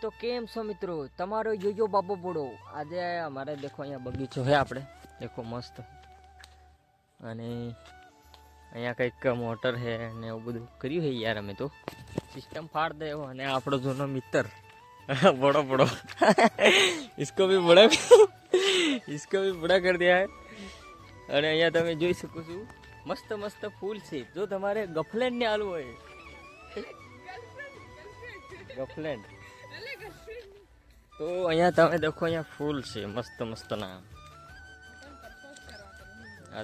તો કેમ છો મિત્રો? તમારો યોયો બાબો બોડો. આજે અમારે દેખો અહીંયા બગીચો છે આપણે. દેખો મસ્ત. અને અહીંયા કંઈક મોટર છે ને એવું બધું કર્યું છે યાર અમે તો. સિસ્ટમ ફાડ દે અને આપણો જૂનો મિત્ર. બડો બડો. ઇસકો બી બડા ઇસકો બી બડા કરી દે અને અહીંયા તમે જોઈ શકો છો. મસ્ત મસ્ત ફૂલ છે. જો તમારે ગફલેન્ડને આલવું હોય. ગફલેન્ડ તો અહીંયા તમે દેખો અહીંયા ફૂલ છે મસ્ત મસ્ત નામ.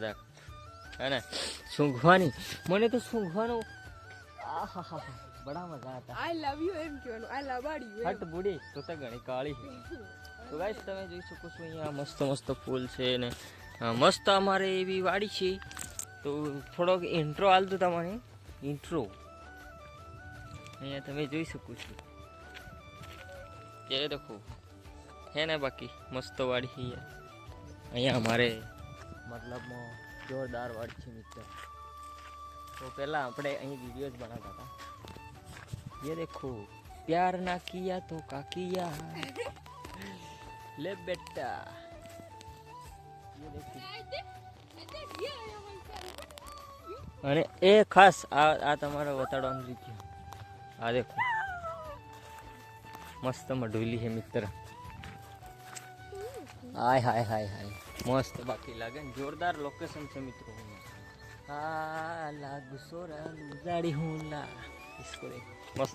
દેખ. હે ને? સૂંઘવાની. મને તો સૂંઘવાનું આહાહા બડા મજા હતા. આઈ લવ યુ એમ કહેવાનું. આઈ લવ યુ હટ બુડી તો તો ઘણી કાળી તો ગાઈસ તમે જોઈ શકો છો અહીંયા મસ્ત મસ્ત ફૂલ છે ને. મસ્ત અમારે એવી વાડી છે. તો થોડોક ઇન્ટ્રો હાલતો તમારે. ઇન્ટ્રો અહીંયા તમે જોઈ શકો છો. એ દેખો હે ને બાકી મસ્ત વાડી છે યાર અહીંયા અમારે મતલબમાં જોરદાર વાડી છે મિત્ર તો પહેલાં આપણે અહીં વિડીયો જ બનાવતા હતા ये देखो प्यार ना किया तो का किया ले बेटा ये देखो અને એ ખાસ આ આ તમારો વતાડવાનું રીત આ દેખો મસ્તમાં ઢોલી છે મિત્ર. હાય હાય હાય હાય. મસ્ત બાકી લાગે ને જોરદાર લોકેશન છે મિત્રો. હા લાગુ સોરા ઉજાડી હું લા મસ્ત